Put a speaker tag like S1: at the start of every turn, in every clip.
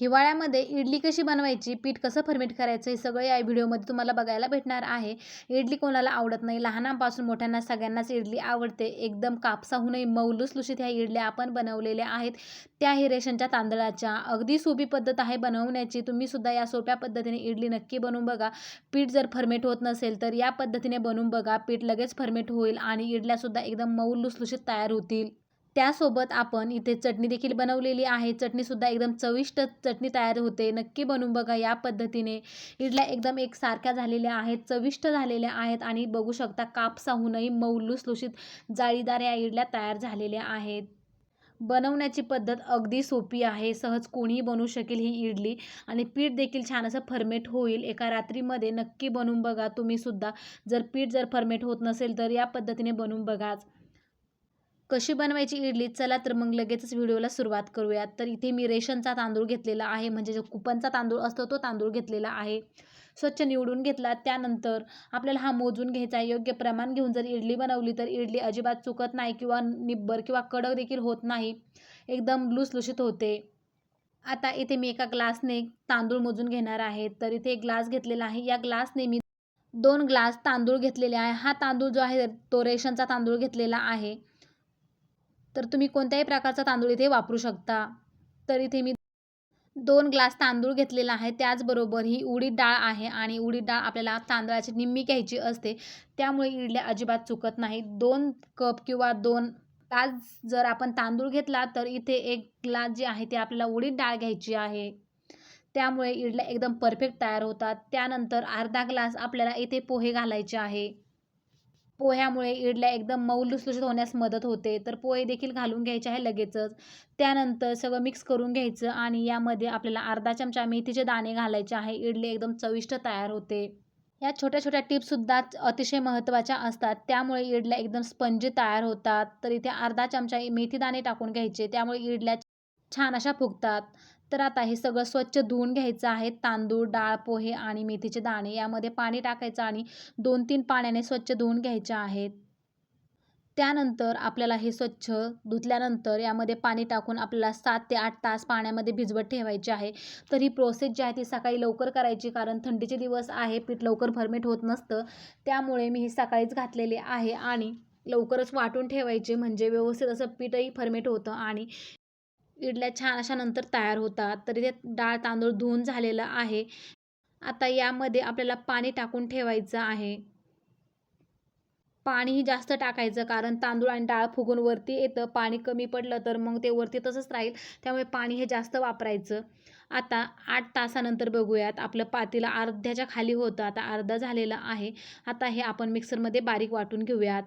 S1: हिवाळ्यामध्ये इडली कशी बनवायची पीठ कसं फर्मेट करायचं हे सगळं या व्हिडिओमध्ये तुम्हाला बघायला भेटणार आहे. इडली कोणाला आवडत नाही लहानांपासून मोठ्यांना सगळ्यांनाच इडली आवडते. एकदम कापसाहूनही मऊ लुसलुशीत ह्या इडल्या आपण बनवलेल्या आहेत. त्याही रेशनच्या तांदळाच्या. अगदी सोपी पद्धत आहे बनवण्याची. तुम्ही सुद्धा या सोप्या पद्धतीने इडली नक्की बनवून बघा. पीठ जर फर्मेट होत नसेल तर या पद्धतीने बनवून बघा. पीठ लगेच फर्मेट होईल आणि इडल्यासुद्धा एकदम मऊ लुसलुशीत तयार होतील. त्यासोबत आपण इथे चटणी देखील बनवलेली आहे. चटणीसुद्धा एकदम चविष्ट चटणी तयार होते. नक्की बनवून बघा या पद्धतीने. इडल्या एकदम एकसारख्या झालेल्या आहेत चविष्ट झालेल्या आहेत आणि बघू शकता कापसाहूनही मऊ लुसलुशीत जाळीदार या इडल्या तयार झालेल्या आहेत. बनवण्याची पद्धत अगदी सोपी आहे. सहज कोणीही बनवू शकेल ही इडली आणि पीठ देखील छान असं फर्मेट होईल. एका रात्रीमध्ये नक्की बनवून बघा तुम्हीसुद्धा. जर पीठ जर फर्मेट होत नसेल तर या पद्धतीने बनवून बघाच. कशी बनवायची इडली? चला तर मग लगेचच व्हिडिओला सुरुवात करूयात. तर इथे मी रेशनचा तांदूळ घेतलेला आहे. म्हणजे जो कुपनचा तांदूळ असतो तो तांदूळ घेतलेला आहे. स्वच्छ निवडून घेतला. त्यानंतर आपल्याला हा मोजून घ्यायचा आहे. योग्य प्रमाण घेऊन जर इडली बनवली तर इडली अजिबात चुकत नाही किंवा निब्बर किंवा कडक देखील होत नाही. एकदम लुसलुशीत होते. आता इथे मी एका ग्लासने तांदूळ मोजून घेणार आहे. तर इथे एक ग्लास घेतलेला आहे. या ग्लासने मी दोन ग्लास तांदूळ घेतलेले आहे. हा तांदूळ जो आहे तो रेशनचा तांदूळ घेतलेला आहे. तर तुम्ही कोणत्याही प्रकारचा तांदूळ इथे वापरू शकता. तर इथे मी दोन ग्लास तांदूळ घेतलेला आहे. त्याचबरोबर ही उडीद डाळ आहे आणि उडीद डाळ आपल्याला तांदळाची निम्मी घ्यायची असते. त्यामुळे इडल्या अजिबात चुकत नाही दोन कप किंवा दोन ग्लास जर आपण तांदूळ घेतला तर इथे एक ग्लास जे आहे ते आपल्याला उडीद डाळ घ्यायची आहे. त्यामुळे इडल्या एकदम परफेक्ट तयार होतात. त्यानंतर अर्धा ग्लास आपल्याला इथे पोहे घालायचे आहे. पोह्यामुळे इडल्या एकदम मऊ लुसलुशीत होण्यास मदत होते. तर पोहे देखील घालून घ्यायचे आहे लगेचच. त्यानंतर सगळं मिक्स करून घ्यायचं आणि यामध्ये आपल्याला अर्धा चमचा मेथीचे दाणे घालायचे आहे. इडली एकदम चविष्ट तयार होते. या छोट्या छोट्या टिप्ससुद्धा अतिशय महत्त्वाच्या असतात. त्यामुळे इडल्या एकदम स्पंजी तयार होतात. तर इथे अर्धा चमचा मेथी दाणे टाकून घ्यायचे. त्यामुळे इडल्या छान अशा फुगतात. तर आता हे सगळं स्वच्छ धुवून घ्यायचं आहे. तांदूळ डाळ पोहे आणि मेथीचे दाणे यामध्ये पाणी टाकायचं आणि दोन तीन पाण्याने स्वच्छ धुवून घ्यायचे आहेत. त्यानंतर आपल्याला हे स्वच्छ धुतल्यानंतर यामध्ये पाणी टाकून आपल्याला सात ते आठ तास पाण्यामध्ये भिजवत ठेवायची आहे. तर ही प्रोसेस जी आहे ती सकाळी लवकर करायची कारण थंडीचे दिवस आहे. पीठ लवकर फर्मेट होत नसतं. त्यामुळे मी हे सकाळीच घातलेले आहे आणि लवकरच वाटून ठेवायचे. म्हणजे व्यवस्थित असं पीठही फर्मेट होतं आणि इडल्या छान अशा नंतर तयार होतात. तर इथे डाळ तांदूळ धुवून झालेलं आहे. आता यामध्ये आपल्याला पाणी टाकून ठेवायचं आहे. पाणीही जास्त टाकायचं कारण तांदूळ आणि डाळ फुगून वरती येतं. पाणी कमी पडलं तर मग ते वरती तसंच राहील. त्यामुळे पाणी हे जास्त वापरायचं. आता आठ तासानंतर बघूयात. आपलं पातीला अर्ध्याच्या खाली होतं. आता अर्धा झालेलं आहे. आता हे आपण मिक्सरमध्ये बारीक वाटून घेऊयात.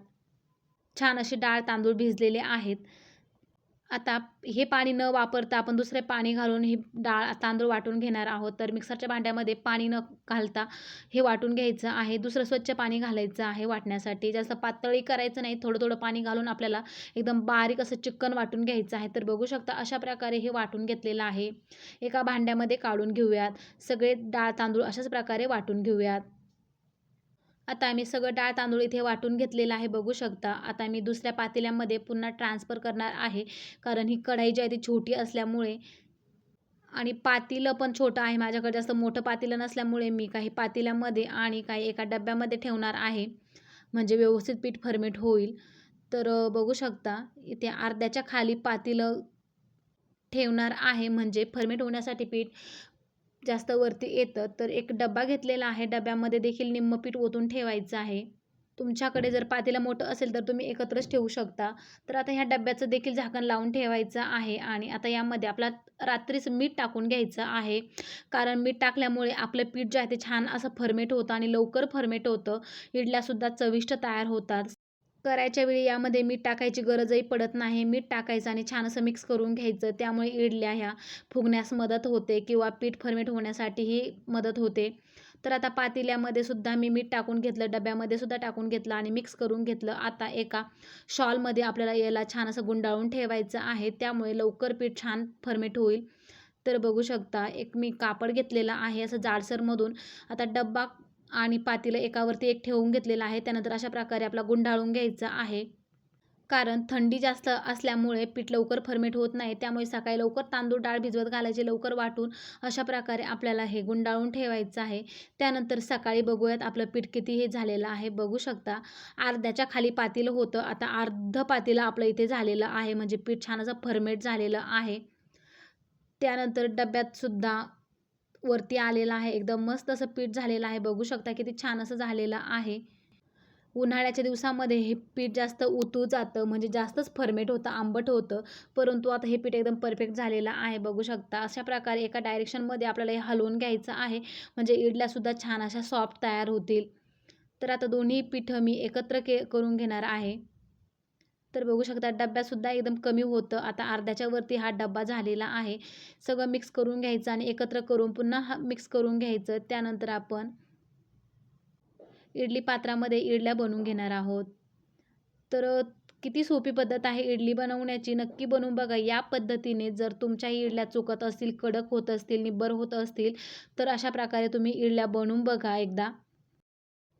S1: छान अशी डाळ तांदूळ भिजलेले आहेत. आता हे पाणी न वापरता आपण दुसरे पाणी घालून ही डाळ तांदूळ वाटून घेणार आहोत. तर मिक्सरच्या भांड्यामध्ये पाणी न घालता हे वाटून घ्यायचं आहे. दुसरं स्वच्छ पाणी घालायचं आहे वाटण्यासाठी. जास्त पातळी करायचं नाही. थोडं थोडं पाणी घालून आपल्याला एकदम बारीक असं चिकन वाटून घ्यायचं आहे. तर बघू शकता अशा प्रकारे हे वाटून घेतलेलं आहे. एका भांड्यामध्ये काढून घेऊयात. सगळे डाळ तांदूळ अशाच प्रकारे वाटून घेऊयात. आता मी सगळं डाळ तांदूळ इथे वाटून घेतलेलं आहे बघू शकता. आता मी दुसऱ्या पातेल्यामध्ये पुन्हा ट्रान्सफर करणार आहे कारण ही कढाई जी आहे ती छोटी असल्यामुळे आणि पातेलं पण छोटं आहे. माझ्याकडे जास्त मोठं पातेलं नसल्यामुळे मी काही पातेल्यामध्ये आणि काही एका डब्यामध्ये ठेवणार आहे. म्हणजे व्यवस्थित पीठ फर्मेट होईल. तर बघू शकता इथे अर्ध्याच्या खाली पातेलं ठेवणार आहे. म्हणजे फर्मेट होण्यासाठी पीठ जास्त वरती येतं तर एक डब्बा घेतलेला आहे. डब्यामध्ये देखील निम्म पीठ ओतून ठेवायचं आहे. तुमच्याकडे जर पातेलं मोठं असेल तर तुम्ही एकत्रच ठेवू शकता. तर आता ह्या डब्याचं देखील झाकण लावून ठेवायचं आहे आणि आता यामध्ये आपला रात्रीच मीठ टाकून घ्यायचं आहे. कारण मीठ टाकल्यामुळे आपलं पीठ जे आहे ते छान असं फर्मेट होतं आणि लवकर फर्मेट होतं. इडल्यासुद्धा चविष्ट तयार होतात. करायच्या वेळी यामध्ये मीठ टाकायची गरजही पडत नाही. मीठ टाकायचं आणि छान असं मिक्स करून घ्यायचं. त्यामुळे इडल्या ह्या फुगण्यास मदत होते किंवा पीठ फर्मेट होण्यासाठीही मदत होते. तर आता पातेल्यामध्ये सुद्धा मी मीठ टाकून घेतलं डब्यामध्ये सुद्धा टाकून घेतलं आणि मिक्स करून घेतलं. आता एका शॉलमध्ये आपल्याला याला छान असं गुंडाळून ठेवायचं आहे. त्यामुळे लवकर पीठ छान फर्मेट होईल. तर बघू शकता एक मी कापड घेतलेला आहे असं जाडसरमधून आता डब्बा आणि पातेलं एकावरती एक ठेवून घेतलेलं आहे. त्यानंतर अशा प्रकारे आपला गुंडाळून घ्यायचा आहे. कारण थंडी जास्त असल्यामुळे पीठ लवकर फर्मेट होत नाही. त्यामुळे सकाळी लवकर तांदूळ डाळ भिजवत घालायचे. लवकर वाटून अशा प्रकारे आपल्याला हे गुंडाळून ठेवायचं आहे. त्यानंतर सकाळी बघूयात आपलं पीठ किती हे झालेलं आहे. बघू शकता. अर्ध्याच्या खाली पातेलं होतं. आता अर्ध पातेलं आपलं इथे झालेलं आहे. म्हणजे पीठ छान असं फर्मेट झालेलं आहे. त्यानंतर डब्यात सुद्धा वरती आलेला आहे. एकदम मस्त असं पीठ झालेलं आहे. बघू शकता किती छान असं झालेलं आहे. उन्हाळ्याच्या दिवसामध्ये हे पीठ जास्त उतू जातं. म्हणजे जास्तच फर्मेट होतं आंबट होतं. परंतु आता हे पीठ एकदम परफेक्ट झालेलं आहे. बघू शकता. अशा प्रकारे एका डायरेक्शनमध्ये आपल्याला हे हलवून घ्यायचं आहे. म्हणजे इडल्यासुद्धा छान अशा सॉफ्ट तयार होतील. तर आता दोन्ही पीठं मी एकत्र के करून घेणार आहे. तर बघू शकता डब्यासुद्धा एकदम कमी होतं. आता अर्ध्याच्या वरती हा डब्बा झालेला आहे. सगळं मिक्स करून घ्यायचं आणि एकत्र करून पुन्हा हा मिक्स करून घ्यायचं. त्यानंतर आपण इडली पात्रामध्ये इडल्या बनवून घेणार आहोत. तर किती सोपी पद्धत आहे इडली बनवण्याची? नक्की बनवून बघा. या पद्धतीने जर तुमच्याही इडल्या चुकत असतील कडक होत असतील निब्बर होत असतील तर अशा प्रकारे तुम्ही इडल्या बनवून बघा एकदा.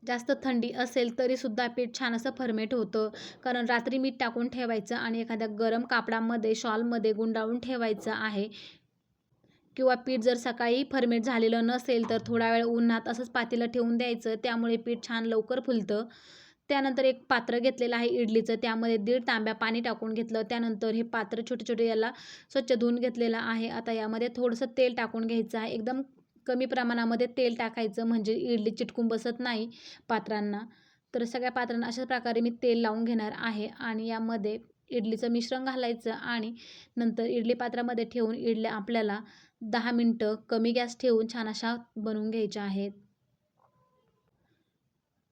S1: जास्त थंडी असेल तरीसुद्धा पीठ छान असं फर्मेट होतं. कारण रात्री मीठ टाकून ठेवायचं आणि एखाद्या गरम कापडामध्ये शॉलमध्ये गुंडाळून ठेवायचं आहे. किंवा पीठ जर सकाळी फर्मेट झालेलं नसेल तर थोडा वेळ उन्हात असंच पातेलं ठेवून द्यायचं. त्यामुळे पीठ छान लवकर फुलतं. त्यानंतर एक पात्र घेतलेलं आहे इडलीचं. त्यामध्ये दीड तांब्या पाणी टाकून घेतलं. त्यानंतर हे पात्र छोटे छोटे याला स्वच्छ धुवून घेतलेलं आहे. आता यामध्ये थोडंसं तेल टाकून घ्यायचं आहे. एकदम कमी प्रमाणामध्ये तेल टाकायचं म्हणजे इडली चिटकून बसत नाही पात्रांना. तर सगळ्या पात्रांना अशा प्रकारे मी तेल लावून घेणार आहे आणि यामध्ये इडलीचं मिश्रण घालायचं आणि नंतर इडली पात्रामध्ये ठेवून इडल्या आपल्याला दहा मिनटं कमी गॅस ठेवून छान अशा बनवून घ्यायच्या आहेत.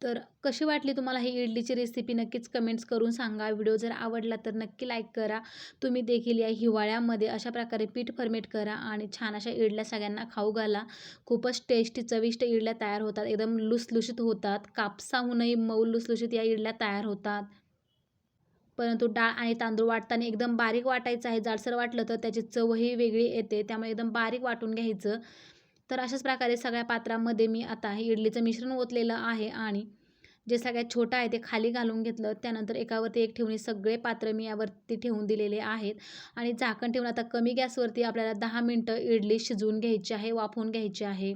S1: तर कशी वाटली तुम्हाला ही इडलीची रेसिपी नक्कीच कमेंट्स करून सांगा. व्हिडिओ जर आवडला तर नक्की लाईक करा. तुम्ही देखील या हिवाळ्यामध्ये अशा प्रकारे पीठ फर्मेट करा आणि छान अशा इडल्या सगळ्यांना खाऊ घाला. खूपच टेस्टी चविष्ट इडल्या तयार होतात. एकदम लुसलुशीत होतात. कापसाहूनही मऊ लुसलुशीत या इडल्या तयार होतात. परंतु डाळ आणि तांदूळ वाटताना एकदम बारीक वाटायचं आहे. जाडसर वाटलं तर त्याची चवही वेगळी येते. त्यामुळे एकदम बारीक वाटून घ्यायचं. तर अशाच प्रकारे सगळ्या पात्रामध्ये मी आता हे इडलीचं मिश्रण ओतलेलं आहे आणि जे सगळ्यात छोटं आहे ते खाली घालून घेतलं. त्यानंतर एकावरती एक ठेवून सगळे पात्र मी यावरती ठेवून दिलेले आहेत. आणि झाकण ठेवून आता कमी गॅसवरती आपल्याला दहा मिनटं इडली शिजवून घ्यायची आहे वाफवून घ्यायची आहे.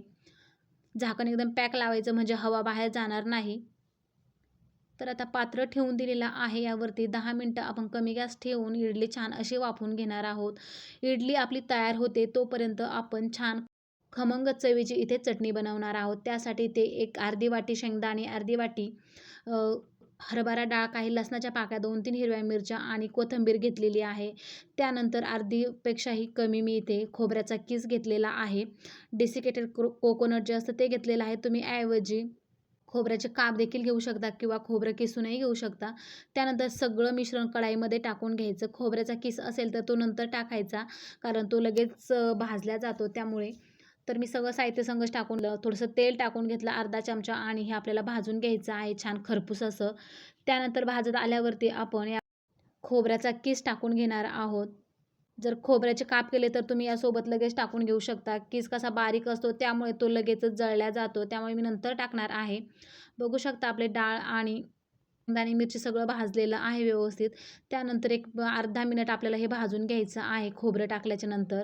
S1: झाकण एकदम पॅक लावायचं म्हणजे हवा बाहेर जाणार नाही. तर आता पात्र ठेवून दिलेलं आहे. यावरती दहा मिनटं आपण कमी गॅस ठेवून इडली छान अशी वाफवून घेणार आहोत. इडली आपली तयार होते तोपर्यंत आपण छान खमंग चवीची इथे चटणी बनवणार आहोत. त्यासाठी ते एक अर्धी वाटी शेंगदाणे अर्धी वाटी हरभरा डाळ काही लसणाच्या पाक्या दोन तीन हिरव्या मिरच्या आणि कोथिंबीर घेतलेली आहे. त्यानंतर अर्धीपेक्षाही कमी मी इथे खोबऱ्याचा किस घेतलेला आहे. डेसिकेटेड कोकोनट जे असतं ते घेतलेलं आहे. तुम्ही ऐवजी खोबऱ्याचे काप देखील घेऊ शकता किंवा खोबरं किसूनही घेऊ शकता. त्यानंतर सगळं मिश्रण कढाईमध्ये टाकून घ्यायचं. खोबऱ्याचा किस असेल तर तो नंतर टाकायचा कारण तो लगेच भाजला जातो. त्यामुळे तर मी सगळं साहित्य संघच टाकून थोडंसं तेल टाकून घेतलं अर्धा चमचा आणि हे आपल्याला भाजून घ्यायचं आहे छान खरपूस असं. त्यानंतर भाजत आल्यावरती आपण या खोबऱ्याचा किस टाकून घेणार आहोत. जर खोबऱ्याचे काप केले तर तुम्ही यासोबत लगेच टाकून घेऊ शकता. किस कसा बारीक असतो त्यामुळे तो लगेचच जळल्या जातो त्यामुळे मी नंतर टाकणार आहे. बघू शकता आपले डाळ आणि दाणी मिरची सगळं भाजलेलं आहे व्यवस्थित. त्यानंतर एक अर्धा मिनिट आपल्याला हे भाजून घ्यायचं आहे खोबरं टाकल्याच्या नंतर.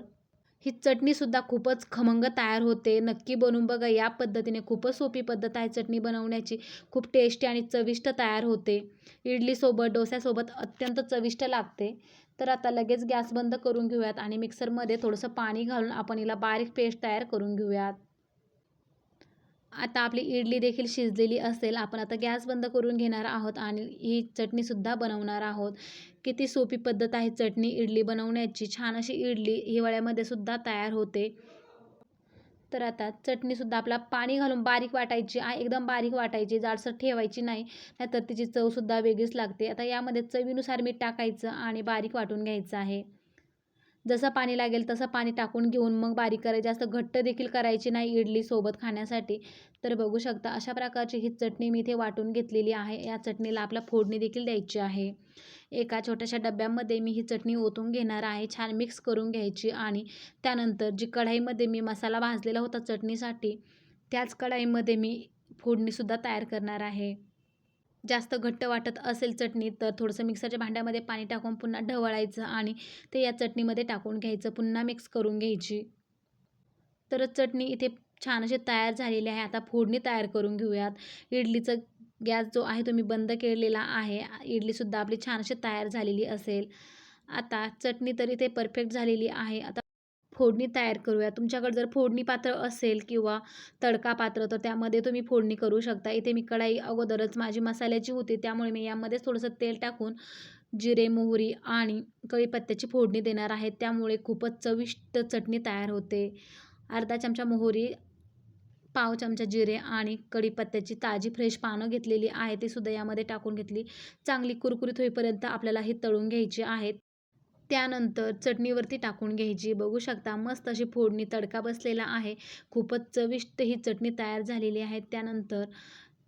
S1: ही चटणीसुद्धा खूपच खमंग तयार होते. नक्की बनवून बघा. या पद्धतीने खूपच सोपी पद्धत आहे चटणी बनवण्याची. खूप टेस्टी आणि चविष्ट तयार होते. इडलीसोबत डोस्यासोबत अत्यंत चविष्ट लागते. तर आता लगेच गॅस बंद करून घेऊयात आणि मिक्सरमध्ये थोडंसं पाणी घालून आपण हिला बारीक पेस्ट तयार करून घेऊयात. आता आपली इडली देखील शिजलेली असेल आपण आता गॅस बंद करून घेणार आहोत आणि ही चटणीसुद्धा बनवणार आहोत. किती सोपी पद्धत आहे चटणी इडली बनवण्याची. छान अशी इडली हिवाळ्यामध्ये सुद्धा तयार होते. तर आता चटणीसुद्धा आपला पाणी घालून बारीक वाटायची एकदम बारीक वाटायची जाडसर ठेवायची नाही. नाहीतर तिची चवसुद्धा वेगळीच लागते. आता यामध्ये चवीनुसार मीठ टाकायचं आणि बारीक वाटून घ्यायचं आहे. जसं पाणी लागेल तसं पाणी टाकून घेऊन मग बारीक करायची. जास्त घट्ट देखील करायची नाही इडली सोबत खाण्यासाठी. तर बघू शकता अशा प्रकारची ही चटणी मी इथे वाटून घेतलेली आहे. या चटणीला आपला फोडणी देखील द्यायची आहे. एका छोट्याशा डब्यामध्ये मी ही चटणी ओतून घेणार आहे. छान मिक्स करून घ्यायची आणि त्यानंतर जी कढाईमध्ये मी मसाला भाजलेला होता चटणीसाठी त्याच कढाईमध्ये मी फोडणीसुद्धा तयार करणार आहे. जास्त घट्ट वाटत असेल चटणी तर थोडंसं मिक्सरच्या भांड्यामध्ये पाणी टाकून पुन्हा ढवळायचं आणि ते या चटणीमध्ये टाकून घ्यायचं पुन्हा मिक्स करून घ्यायची. तर चटणी इथे छान अशी तयार झालेली आहे. आता फोडणी तयार करून घेऊयात. इडलीचं गॅस जो आहे तो मी बंद केलेला आहे. इडलीसुद्धा आपली छान अशी तयार झालेली असेल. आता चटणी तर इथे परफेक्ट झालेली आहे. आता फोडणी तयार करूया. तुमच्याकडे जर फोडणी पात्र असेल किंवा तडका पात्र तर त्यामध्ये तुम्ही फोडणी करू शकता. इथे मी कढाई अगोदरच माझी मसाल्याची होती त्यामुळे मी यामध्येच थोडंसं तेल टाकून जिरे मोहरी आणि कढीपत्त्याची फोडणी देणार आहे. त्यामुळे खूपच चविष्ट चटणी तयार होते. अर्धा चमचा मोहरी पाव चमचा जिरे आणि कढीपत्त्याची ताजी फ्रेश पानं घेतलेली आहे. ती सुद्धा यामध्ये टाकून घेतली. चांगली कुरकुरीत होईपर्यंत आपल्याला ही तळून घ्यायची आहेत. त्यानंतर चटणीवरती टाकून घ्यायची. बघू शकता मस्त अशी फोडणी तडका बसलेला आहे. खूपच चविष्ट ही चटणी तयार झालेली आहे. त्यानंतर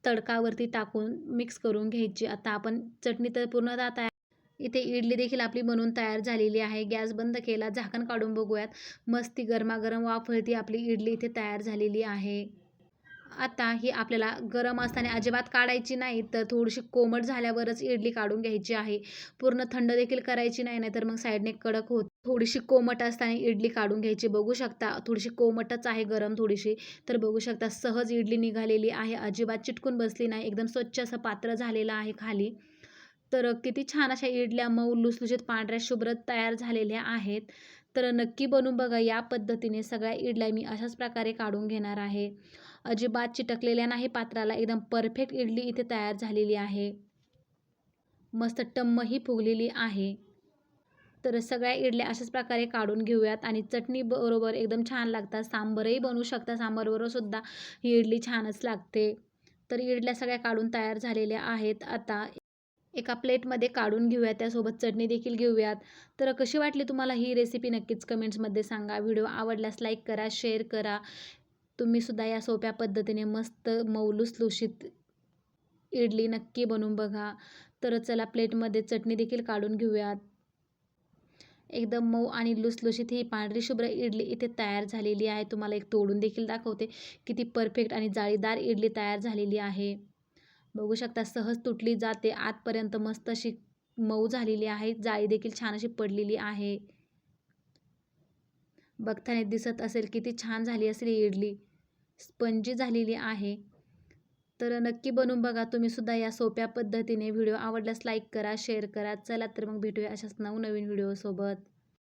S1: तडकावरती टाकून मिक्स करून घ्यायची. आता आपण चटणी तर पूर्णतः तयार इथे इडली देखील आपली बनवून तयार झालेली आहे. गॅस बंद केला झाकण काढून बघूयात. मस्ती गरमागरम वाफळती आपली इडली इथे तयार झालेली आहे. आता ही आपल्याला गरम असताना अजिबात काढायची नाही तर थोडीशी कोमट झाल्यावरच इडली काढून घ्यायची आहे. पूर्ण थंड देखील करायची नाही नाहीतर मग साईडने कडक होत. थोडीशी कोमट असताना इडली काढून घ्यायची. बघू शकता थोडीशी कोमटच आहे गरम थोडीशी तर बघू शकता सहज इडली निघालेली आहे. अजिबात चिटकून बसली नाही एकदम स्वच्छ असं पात्र झालेलं आहे खाली. तर किती छान अशा इडल्या मऊ लुसलुशीत पांढऱ्या शुभ्र तयार झालेल्या आहेत. तर नक्की बनवून बघा या पद्धतीने सगळ्या इडल्या मी अशाच प्रकारे काढून घेणार आहे. अजिबात चिटकलेल्या नाही पात्राला एकदम परफेक्ट इडली इथे तयार झालेली आहे. मस्त टम्मही फुगलेली आहे. तर सगळ्या इडल्या अशाच प्रकारे काढून घेऊयात आणि चटणी बरोबर एकदम छान लागतात. सांबरही बनवू शकता सांबरबरोबर सुद्धा ही इडली छानच लागते. तर इडल्या सगळ्या काढून तयार झालेल्या आहेत. आता एका प्लेटमध्ये काढून घेऊयात त्यासोबत चटणी देखील घेऊयात. तर कशी वाटली तुम्हाला ही रेसिपी नक्कीच कमेंट्समध्ये सांगा. व्हिडिओ आवडल्यास लाईक करा शेअर करा. तुम्हीसुद्धा या सोप्या पद्धतीने मस्त मौलूसलुशीत इडली नक्की बनवून बघा. तर चला प्लेटमध्ये चटणी देखील काढून घेऊयात. एकदम मऊ आणि लुसलुशीत ही पांढरी शुभ्र इडली इथे तयार झालेली आहे. तुम्हाला एक तोडून देखील दाखवते किती परफेक्ट आणि जाळीदार इडली तयार झालेली आहे. बघू शकता सहज तुटली जाते. आतपर्यंत मस्त अशी मऊ झालेली आहे. जाळी देखील छान अशी पडलेली आहे. बघताना दिसत असेल किती छान झाली असेल इडली. स्पंजी झालेली आहे. तर नक्की बनवून बघा. तुम्ही सुद्धा या सोप्या पद्धतीने व्हिडिओ आवडल्यास लाईक करा शेअर करा. चला तर मग भेटूया अशाच नवनवीन व्हिडिओसोबत.